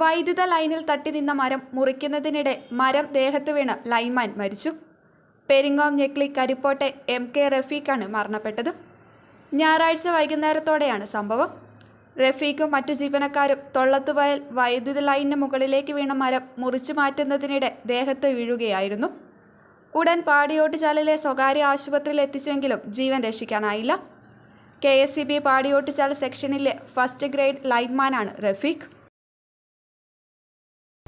വൈദ്യുത ലൈനിൽ തട്ടി നിന്ന മരം മുറിക്കുന്നതിനിടെ മരം ദേഹത്ത് വീണ് ലൈൻമാൻ മരിച്ചു. പെരിങ്ങോം ഞെക്ലി കരിപ്പോട്ടെ എം കെ റഫീഖാണ് മരണപ്പെട്ടത്. ഞായറാഴ്ച വൈകുന്നേരത്തോടെയാണ് സംഭവം. റഫീഖും മറ്റു ജീവനക്കാരും തൊള്ളത്തുവയൽ വൈദ്യുത ലൈനിന് മുകളിലേക്ക് വീണ മരം മുറിച്ചു മാറ്റുന്നതിനിടെ ദേഹത്ത് വീഴുകയായിരുന്നു. ഉടൻ പാടിയോട്ടുചാലിലെ സ്വകാര്യ ആശുപത്രിയിൽ എത്തിച്ചെങ്കിലും ജീവൻ രക്ഷിക്കാനായില്ല. K S C B Padiyottuchal സെക്ഷനിലെ first grade ലൈൻമാനാണ് റഫീഖ്.